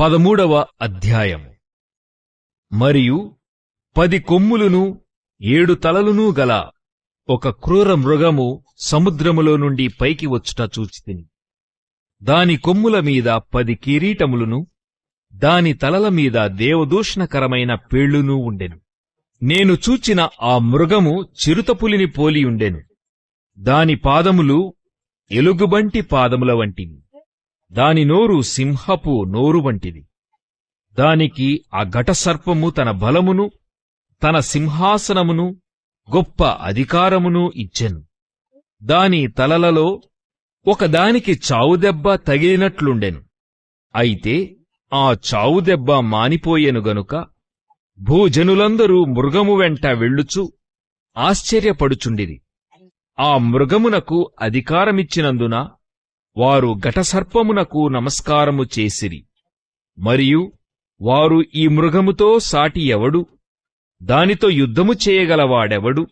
పదమూడవ అధ్యాయము. మరియు పది కొమ్ములును ఏడు తలలునూ గల ఒక క్రూర మృగము సముద్రములో నుండి పైకి వచ్చుట చూచితిని. దాని కొమ్ముల మీద పది కిరీటములును దాని తలల మీద దేవదూషణకరమైన పేళ్ళునూ ఉండెను. నేను చూచిన ఆ మృగము చిరుతపులిని పోలియుండెను దాని పాదములు ఎలుగుబంటి పాదముల వంటివి. దాని నోరు సింహపు నోరు వంటిది. దానికి ఆ ఘటసర్పము తన బలమును తన సింహాసనమును గొప్ప అధికారమును ఇచ్చెను. దాని తలలలో ఒకదానికి చావుదెబ్బ తగిలినట్లుండెను. అయితే ఆ చావుదెబ్బ మానిపోయెను గనుక భూజనులందరూ మృగము వెంట వెళ్ళుచు ఆశ్చర్యపడుచుండిరి. ఆ మృగమునకు అధికారమిచ్చినందున వారు ఘటసర్పమునకు నమస్కారము చేసిరి. మరియు వారు ఈ మృగముతో సాటి ఎవడు? దానితో యుద్ధము చేయగలవాడెవడు?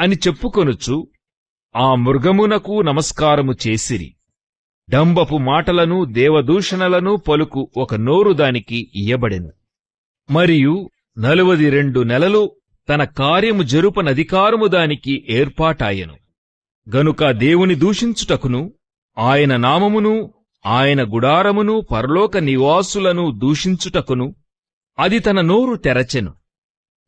అని చెప్పుకొనుచు ఆ మృగమునకు నమస్కారము చేసిరి. డంబపు మాటలను దేవదూషణలను పలుకు ఒక నోరు దానికి ఇయ్యబడెను. మరియు నలువది రెండు నెలలు తన కార్యము జరుపనధికారము దానికి ఏర్పాటాయెను. గనుక దేవుని దూషించుటకును ఆయన నామమును ఆయన గుడారమును పరలోక నివాసులను దూషించుటకును అది తన నోరు తెరచెను.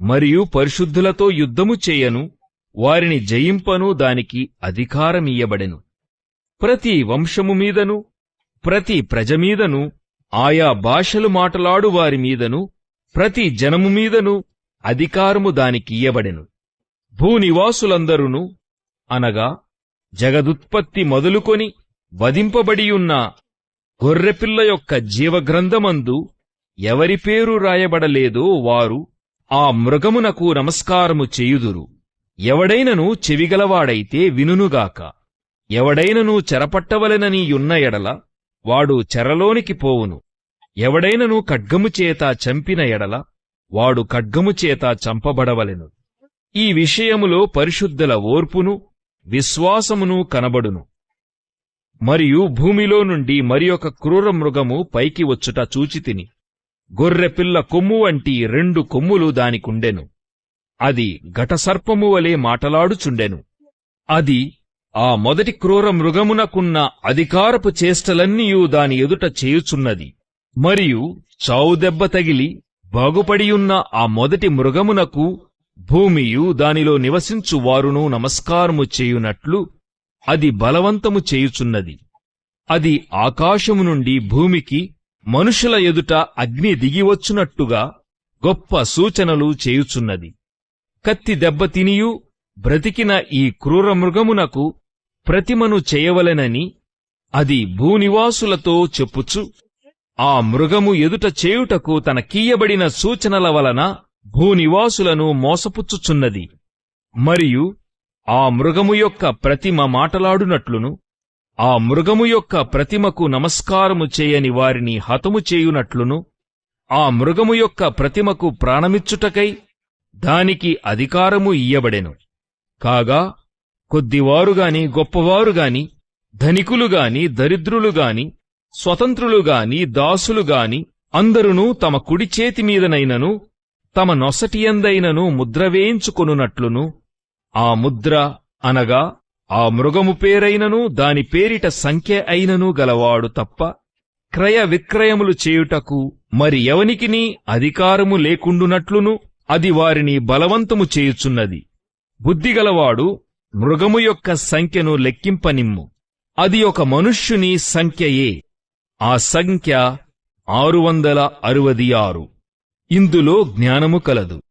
మరియు పరిశుద్ధులతో యుద్ధము చేయను వారిని జయింపను దానికి అధికారమియ్యబడెను. ప్రతి వంశము మీదను ప్రతి ప్రజమీదను ఆయా భాషలు మాటలాడు వారి మీదను ప్రతి జనము మీదను అధికారము దానికియ్యబడెను. భూనివాసులందరును అనగా జగదుత్పత్తి మొదలుకొని వధింపబడియున్న గొర్రెపిల్ల యొక్క జీవగ్రంథమందు ఎవరి పేరు రాయబడలేదో వారు ఆ మృగమునకు నమస్కారము చేయుదురు. ఎవడైనను చెవిగలవాడైతే వినునుగాక. ఎవడైనను చెరపట్టవలెనని యున్న ఎడల వాడు చెరలోనికి పోవును. ఎవడైనను ఖడ్గము చేత చంపిన ఎడల వాడు ఖడ్గము చేత చంపబడవలెను. ఈ విషయములో పరిశుద్ధుల ఓర్పును విశ్వాసమును కనబడును. మరియు భూమిలో నుండి మరి ఒక క్రూర మృగము పైకి వచ్చుట చూచితిని గొర్రెపిల్ల కొమ్ము వంటి రెండు కొమ్ములు దానికుండెను. అది ఘటసర్పము వలె మాటలాడుచుండెను. అది ఆ మొదటి క్రూర మృగమునకున్న అధికారపు చేష్టలన్నీయూ దాని ఎదుట చేయుచున్నది. మరియు చావుదెబ్బ తగిలి బాగుపడియున్న ఆ మొదటి మృగమునకు భూమియు దానిలో నివసించు వారును నమస్కారము చేయునట్లు అది బలవంతము చేయుచున్నది. అది ఆకాశము నుండి భూమికి మనుషుల ఎదుట అగ్ని దిగివచ్చునట్టుగా గొప్ప సూచనలు చేయుచున్నది. కత్తి దెబ్బతినియు బ్రతికిన ఈ క్రూర మృగమునకు ప్రతిమను చేయవలెనని అది భూనివాసులతో చెప్పుచు ఆ మృగము ఎదుట చేయుటకు తన కీయబడిన సూచనల వలన భూనివాసులను మోసపుచ్చుచున్నది. మరియు ఆ మృగము యొక్క ప్రతిమ మాటలాడునట్లును ఆ మృగము యొక్క ప్రతిమకు నమస్కారము చేయని వారిని హతము చేయునట్లును ఆ మృగము యొక్క ప్రతిమకు ప్రాణమిచ్చుటకై దానికి అధికారము ఇయ్యబడెను. కాగా కొద్దివారుగాని గొప్పవారుగాని ధనికులుగాని దరిద్రులుగాని స్వతంత్రులుగాని దాసులుగాని అందరునూ తమ కుడి చేతి మీదనైనను తమ నొసటియందైనను ముద్రవేయించుకొనున్నట్లును ఆ ముద్ర అనగా ఆ మృగము పేరైనను దాని పేరిట సంఖ్య అయినను గలవాడు తప్ప క్రయ విక్రయములు చేయుటకు మరి ఎవనికినీ అధికారము లేకుండునట్లును అది వారిని బలవంతము చేయుచున్నది. బుద్ధిగలవాడు మృగము యొక్క సంఖ్యను లెక్కింపనిమ్ము. అది ఒక మనుష్యుని సంఖ్యయే. ఆ సంఖ్య ఆరు వందల అరవది ఆరు. ఇందులో జ్ఞానము కలదు.